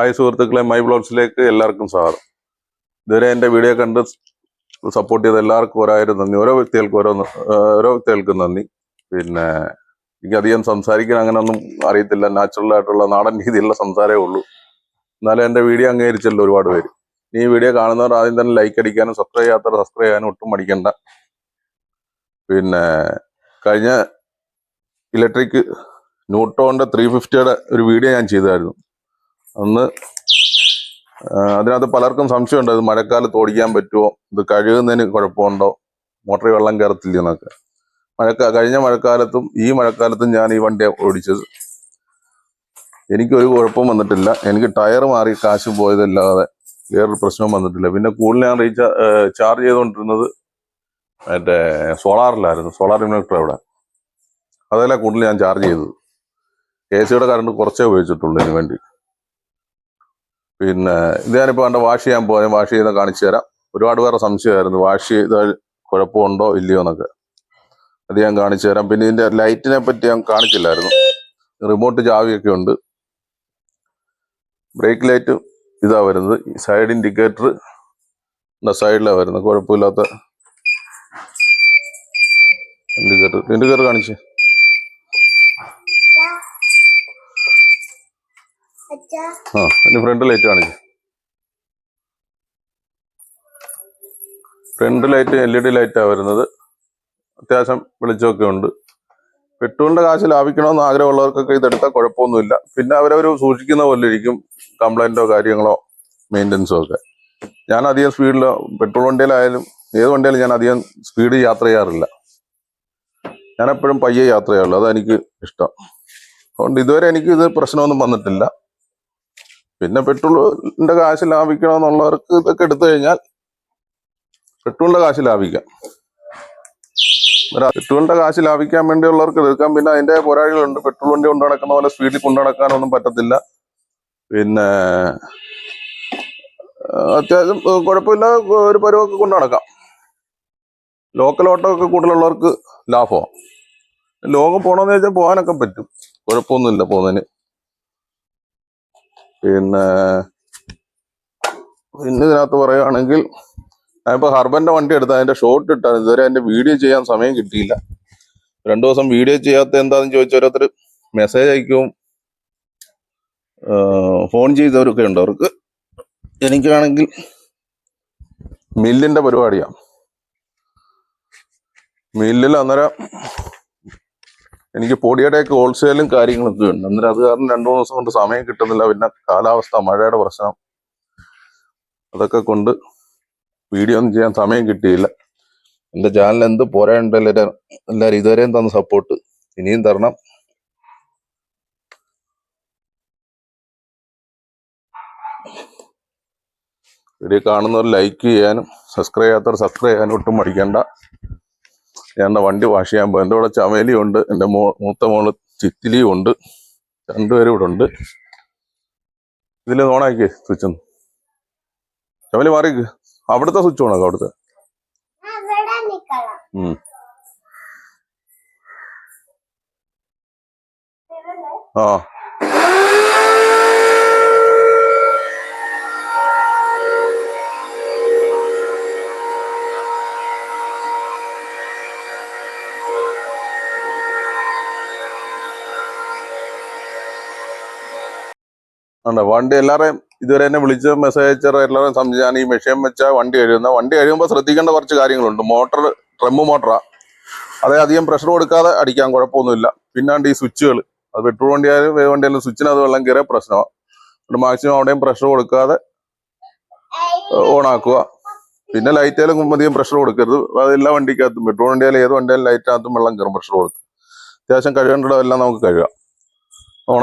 Hi സുഹൃത്തുക്കളെ my ബ്ലോഗ്സിലേക്ക് എല്ലാവർക്കും സ്വാഗതം. ഇതുവരെ എന്റെ വീഡിയോ കണ്ട് സപ്പോർട്ട് ചെയ്ത എല്ലാവർക്കും ഒരായിരം നന്ദി. ഓരോ വ്യക്തികൾക്കും ഓരോ ഓരോ വ്യക്തികൾക്കും നന്ദി. പിന്നെ എനിക്കധികം സംസാരിക്കാൻ അങ്ങനെ ഒന്നും അറിയത്തില്ല. നാച്ചുറൽ ആയിട്ടുള്ള നാടൻ രീതിയിലുള്ള സംസാരമേ ഉള്ളൂ. എന്നാലും എന്റെ വീഡിയോ അംഗീകരിച്ചല്ലോ ഒരുപാട് പേര്. ഈ വീഡിയോ കാണുന്നവർ ആദ്യം തന്നെ ലൈക്ക് അടിക്കാനും സബ്സ്ക്രൈബ് ചെയ്യാത്തവർ സബ്സ്ക്രൈബ് ചെയ്യാനും ഒട്ടും മടിക്കണ്ട. പിന്നെ കഴിഞ്ഞ ഇലക്ട്രിക് ന്യൂട്ടോണിന്റെ ത്രീ ഫിഫ്റ്റിയുടെ ഒരു വീഡിയോ ഞാൻ ചെയ്തായിരുന്നു. അന്ന് ആ, അതിനകത്ത് പലർക്കും സംശയമുണ്ട് ഇത് മഴക്കാലത്ത് ഓടിക്കാൻ പറ്റുമോ? ഇത് കഴുകുന്നതിന് കുഴപ്പമുണ്ടോ? മോട്ടറിൽ വെള്ളം കയറത്തില്ല എന്നൊക്കെ. മഴക്കാ കഴിഞ്ഞ മഴക്കാലത്തും ഈ മഴക്കാലത്തും ഞാൻ ഈ വണ്ടി ഓടിച്ചത്. എനിക്കൊരു കുഴപ്പം വന്നിട്ടില്ല. എനിക്ക് ടയർ മാറി കാശ് പോയതല്ലാതെ വേറൊരു പ്രശ്നവും വന്നിട്ടില്ല. പിന്നെ കൂടുതൽ ഞാൻ റീചാ ചാർജ് ചെയ്തുകൊണ്ടിരുന്നത് മറ്റേ സോളാറിലായിരുന്നു. സോളാർ ഇൻവെർട്ടർ അവിടെ അതല്ല കൂടുതൽ ഞാൻ ചാർജ് ചെയ്തത്. എ സിയുടെ കറണ്ട് കുറച്ചേ ഉപയോഗിച്ചിട്ടുള്ളൂ ഇതിന് വേണ്ടി. പിന്നെ ഇത് ഞാനിപ്പോൾ കണ്ട വാഷ് ചെയ്യാൻ പോയാൽ വാഷ് ചെയ്ത് കാണിച്ചു തരാം. ഒരുപാട് പേരെ സംശയമായിരുന്നു. വാഷ് ചെയ്താൽ കുഴപ്പമുണ്ടോ ഇല്ലയോ എന്നൊക്കെ. അത് ഞാൻ കാണിച്ചു തരാം. പിന്നെ ഇതിന്റെ ലൈറ്റിനെ പറ്റി ഞാൻ കാണിച്ചില്ലായിരുന്നു. റിമോട്ട് ചാവിയൊക്കെ ഉണ്ട്. ബ്രേക്ക് ലൈറ്റ് ഇതാ വരുന്നത്. സൈഡ് ഇൻഡിക്കേറ്റർ സൈഡിലാണ് വരുന്നത്. കുഴപ്പമില്ലാത്ത ഇൻഡിക്കേറ്റർ. ഇൻഡിക്കേറ്റർ കാണിച്ചേ. ഫ്രണ്ട് ലൈറ്റ് കാണിച്ചു front light L E D ലൈറ്റാണ് വരുന്നത്. അത്യാവശ്യം വെളിച്ചമൊക്കെ ഉണ്ട്. പെട്രോളിന്റെ കാശ് ലാഭിക്കണമെന്ന് ആഗ്രഹമുള്ളവർക്കൊക്കെ ഇതെടുത്താൽ കുഴപ്പമൊന്നുമില്ല. പിന്നെ അവരവർ സൂക്ഷിക്കുന്ന പോലെ ഇരിക്കും കംപ്ലൈന്റോ കാര്യങ്ങളോ മെയിന്റനൻസോ ഒക്കെ. ഞാൻ അധികം സ്പീഡിൽ പെട്രോൾ വണ്ടിയിലായാലും ഏത് വണ്ടിയിലും ഞാൻ അധികം സ്പീഡ് യാത്ര ചെയ്യാറില്ല. ഞാൻ എപ്പോഴും പയ്യെ യാത്ര ചെയ്യാറുള്ളൂ. അതെനിക്ക് ഇഷ്ടം. അതുകൊണ്ട് ഇതുവരെ എനിക്ക് ഇത് പ്രശ്നമൊന്നും വന്നിട്ടില്ല. പിന്നെ പെട്രോളിന്റെ കാശ് ലാഭിക്കണമെന്നുള്ളവർക്ക് ഇതൊക്കെ എടുത്തു കഴിഞ്ഞാൽ പെട്രോളിന്റെ കാശ് ലാഭിക്കാം. പെട്രോളിന്റെ കാശ് ലാഭിക്കാൻ വേണ്ടിയുള്ളവർക്ക് എടുക്കാം. പിന്നെ അതിന്റെ പോരാളികളുണ്ട്. പെട്രോൾ വണ്ടി കൊണ്ടു നടക്കുന്ന പോലെ സ്പീഡിൽ കൊണ്ടു നടക്കാനൊന്നും പറ്റത്തില്ല. പിന്നെ അത്യാവശ്യം കുഴപ്പമില്ല ഒരു പരുവൊക്കെ കൊണ്ടു നടക്കാം. ലോക്കൽ ഓട്ടോ ഒക്കെ കൂടുതലുള്ളവർക്ക് ലാഭമാണ് ലോകം പോകണമെന്ന് വെച്ചാൽ പോകാനൊക്കെ പറ്റും. കുഴപ്പമൊന്നുമില്ല പോകുന്നതിന്. പിന്നെ പിന്നെ ഇതിനകത്ത് പറയുകയാണെങ്കിൽ ഞാനിപ്പോൾ ഹർബന്റെ വണ്ടി എടുത്ത അതിന്റെ ഷോട്ട് ഇട്ടാണ്. ഇതുവരെ അതിന്റെ വീഡിയോ ചെയ്യാൻ സമയം കിട്ടിയില്ല. രണ്ടു ദിവസം വീഡിയോ ചെയ്യാത്ത എന്താന്ന് ചോദിച്ച ഓരോരുത്തർ മെസ്സേജ് അയക്കും. ഫോൺ ചെയ്തവരൊക്കെ ഉണ്ട് അവർക്ക്. എനിക്കാണെങ്കിൽ മില്ലിന്റെ പരിപാടിയാണ് മില്ലിൽ അന്നേരം എനിക്ക് പൊടിയുടെയൊക്കെ ഹോൾസെയിലും കാര്യങ്ങളൊക്കെ ഉണ്ട്. അന്നേരം അത് കാരണം രണ്ടു മൂന്ന് ദിവസം കൊണ്ട് സമയം കിട്ടുന്നില്ല. പിന്നെ കാലാവസ്ഥ മഴയുടെ പ്രശ്നം. അതൊക്കെ കൊണ്ട് വീഡിയോ ഒന്നും ചെയ്യാൻ സമയം കിട്ടിയില്ല. എന്റെ ചാനൽ എന്ത് പോരാണ്ടല്ലോ എല്ലാവരും ഇതുവരെയും തന്ന സപ്പോർട്ട് ഇനിയും തരണം. വീഡിയോ കാണുന്നവർ ലൈക്ക് ചെയ്യാനും സബ്സ്ക്രൈബ് ചെയ്യാത്തവർ സബ്സ്ക്രൈബ് ചെയ്യാനും ഒട്ടും മടിക്കണ്ട. ഞാൻ വണ്ടി വാഷ് ചെയ്യാൻ പോകും എന്റെ കൂടെ ചമേലിയും ഉണ്ട് എന്റെ മോ മൂത്ത മോൾ ചിത്തിലിയും ഉണ്ട് രണ്ടുപേരും ഇവിടെ ഉണ്ട്. ഇതിൽ ഓണാക്കി സ്വിച്ച് ഒന്ന്. ചമലി മാറി അവിടുത്തെ സ്വിച്ച് ഓണാക്കാം അവിടുത്തെ. ആ. ഉണ്ട് വണ്ടി എല്ലാവരെയും ഇതുവരെ എന്നെ വിളിച്ച് മെസ്സേജ് അയച്ചാൽ എല്ലാവരും ഞാൻ ഈ മെഷീൻ വെച്ചാൽ വണ്ടി കഴിയുന്ന വണ്ടി കഴിയുമ്പോൾ ശ്രദ്ധിക്കേണ്ട കുറച്ച് കാര്യങ്ങളുണ്ട്. മോട്ടർ ട്രെമ്മ് മോട്ടറാ അതേ അധികം പ്രഷർ കൊടുക്കാതെ അടിക്കാൻ കുഴപ്പമൊന്നുമില്ല. പിന്നാണ്ട് ഈ സ്വിച്ചുകൾ അത് പെട്രോൾ വണ്ടി ആയാലും വേവ് വണ്ടി ആയാലും സ്വിച്ചിനകത്ത് വെള്ളം കയറിയ പ്രശ്നമാണ് മാക്സിമം അവിടെയും പ്രഷർ കൊടുക്കാതെ ഓൺ ആക്കുക പിന്നെ ലൈറ്റിലും അധികം പ്രഷർ കൊടുക്കരുത്. അത് എല്ലാ വണ്ടിക്കകത്തും പെട്രോൾ വണ്ടിയായാലും ഏത് വണ്ടിയായാലും ലൈറ്റിനകത്തും വെള്ളം കയറും പ്രഷർ കൊടുത്ത്. അത്യാവശ്യം കഴുകേണ്ടതെല്ലാം നമുക്ക് കഴുകാം. ഓൺ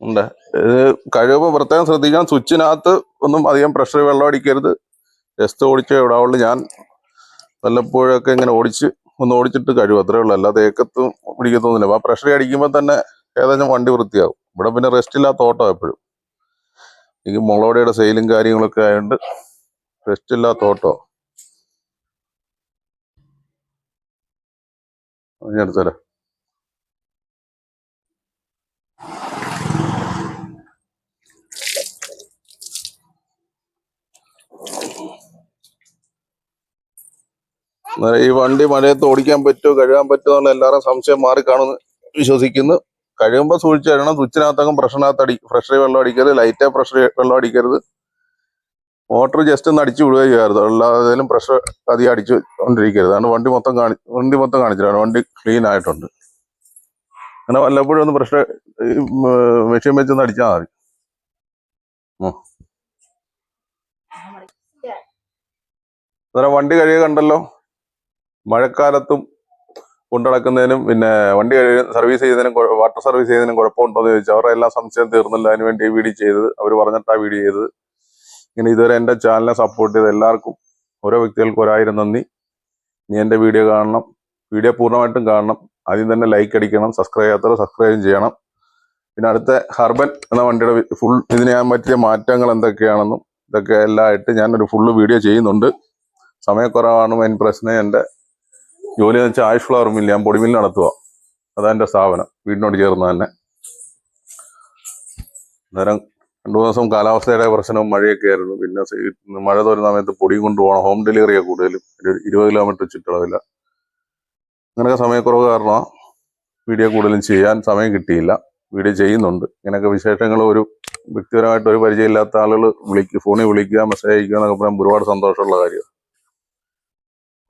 ഉണ്ട്. ഇത് കഴിയുമ്പോൾ പ്രത്യേകം ശ്രദ്ധിക്കണം. സ്വിച്ചിനകത്ത് ഒന്നും അധികം പ്രഷർ വെള്ളം അടിക്കരുത്. ജസ്റ്റ് ഓടിച്ചേ വിടാവുള്ളൂ ഞാൻ വല്ലപ്പോഴൊക്കെ ഇങ്ങനെ ഓടിച്ച് ഒന്ന് ഓടിച്ചിട്ട് കഴിവ് അത്രേ ഉള്ളൂ. അല്ലാതെ ഏക്കത്തും പിടിക്കത്തൊന്നുമില്ല. അപ്പം ആ പ്രഷർ അടിക്കുമ്പോൾ തന്നെ ഏകദേശം വണ്ടി വൃത്തിയാകും ഇവിടെ പിന്നെ റെസ്റ്റ് ഇല്ലാത്ത ഓട്ടോ എപ്പോഴും. എനിക്ക് മുളവടയുടെ സെയിലും കാര്യങ്ങളൊക്കെ ആയതുകൊണ്ട് റെസ്റ്റ് ഇല്ലാത്ത ഓട്ടോ. ഞാൻ എടുത്തരാം ഈ വണ്ടി മഴയത്ത് ഓടിക്കാൻ പറ്റുമോ കഴുകാൻ പറ്റുമോ എന്നുള്ള എല്ലാവരും സംശയം കാണുന്നു വിശ്വസിക്കുന്നു. കഴിയുമ്പോൾ സൂക്ഷിച്ച് കഴിയണം സ്വിച്ചിനകത്തകം പ്രഷറിനകത്ത് അടി പ്രഷർ വെള്ളം അടിക്കരുത് ലൈറ്റ് പ്രഷർ വെള്ളം അടിക്കരുത്. മോട്ടർ ജസ്റ്റ് ഒന്ന് അടിച്ചു വിടുകയോ ചെയ്യരുത് അല്ലാതെ പ്രഷർ അധികം അടിച്ചു കൊണ്ടിരിക്കരുത്. അതാണ് വണ്ടി മൊത്തം കാണി വണ്ടി മൊത്തം കാണിച്ചിട്ടാണ് വണ്ടി ക്ലീൻ ആയിട്ടുണ്ട്. അങ്ങനെ വല്ലപ്പോഴും ഒന്ന് പ്രഷർ മെഷീൻ വെച്ചൊന്ന് അടിച്ചാൽ മതി. അന്നേരം വണ്ടി കഴുകിയ കണ്ടല്ലോ. മഴക്കാലത്തും കൊണ്ടടക്കുന്നതിനും പിന്നെ വണ്ടി സർവീസ് ചെയ്തതിനും വാട്ടർ സർവീസ് ചെയ്തതിനും കുഴപ്പമുണ്ടോ എന്ന് ചോദിച്ചു അവരുടെ എല്ലാ സംശയം തീർന്നില്ല. അതിന് വേണ്ടി വീഡിയോ ചെയ്തത് അവർ പറഞ്ഞിട്ടാ വീഡിയോ ചെയ്തത്. ഇങ്ങനെ ഇതുവരെ എന്റെ ചാനലിനെ സപ്പോർട്ട് ചെയ്ത എല്ലാവർക്കും ഓരോ വ്യക്തികൾക്കും ഒരായിരം നന്ദി. നീ എന്റെ വീഡിയോ കാണണം വീഡിയോ പൂർണമായിട്ടും കാണണം. ആദ്യം തന്നെ ലൈക്ക് അടിക്കണം സബ്സ്ക്രൈബ് ചെയ്യാത്തവർ സബ്സ്ക്രൈബ് ചെയ്യണം. പിന്നെ അടുത്ത ഹർബൻ എന്ന വണ്ടിയുടെ ഫുൾ ഇതിന് ഞാൻ പറ്റിയ മാറ്റങ്ങൾ എന്തൊക്കെയാണെന്നും ഇതൊക്കെ എല്ലാം ആയിട്ട് ഞാനൊരു ഫുള്ള് വീഡിയോ ചെയ്യുന്നുണ്ട്. സമയക്കുറവാണ് മെയിൻ പ്രശ്നം എന്റെ. ജോലി എന്ന് വെച്ചാൽ ആയുഷ് ഫ്ലവർ മില്ല് ഞാൻ പൊടിമില്ല് നടത്തുക അതാ എന്റെ സ്ഥാപനം. വീടിനോട് ചേർന്ന് തന്നെ. അന്നേരം രണ്ടു ദിവസം കാലാവസ്ഥയുടെ പ്രശ്നവും മഴയൊക്കെ ആയിരുന്നു. പിന്നെ മഴ തോരുന്ന സമയത്ത് പൊടി കൊണ്ടുപോകണം. ഹോം ഡെലിവറിയാണ് കൂടുതലും. ഒരു ഇരുപത് കിലോമീറ്റർ ചുറ്റളവില്ല അങ്ങനെയൊക്കെ സമയക്കുറവ് കാരണം വീഡിയോ കൂടുതലും ചെയ്യാൻ സമയം കിട്ടിയില്ല. വീഡിയോ ചെയ്യുന്നുണ്ട്. ഇങ്ങനെയൊക്കെ വിശേഷങ്ങൾ ഒരു വ്യക്തിപരമായിട്ട് ഒരു പരിചയമില്ലാത്ത ആളുകൾ വിളിക്കുക ഫോണിൽ വിളിക്കുക മെസ്സേജ് അയക്കുക എന്നൊക്കെ പറയുമ്പോൾ ഒരുപാട് സന്തോഷമുള്ള കാര്യം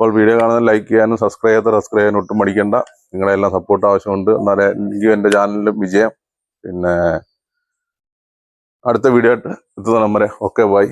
അപ്പോൾ വീഡിയോ കാണുന്നത് ലൈക്ക് ചെയ്യാനും സബ്സ്ക്രൈബ് ചെയ്യാത്ത സബ്സ്ക്രൈബ് ചെയ്യാനും ഒട്ടും മടിക്കണ്ട. നിങ്ങളെല്ലാം സപ്പോർട്ട് ആവശ്യമുണ്ട്. എന്നാലേ എനിക്കും എന്റെ ചാനലിലും വിജയം. പിന്നെ അടുത്ത വീഡിയോ ആയിട്ട് എത്തുന്ന നമ്പരെ ഓക്കെ ബൈ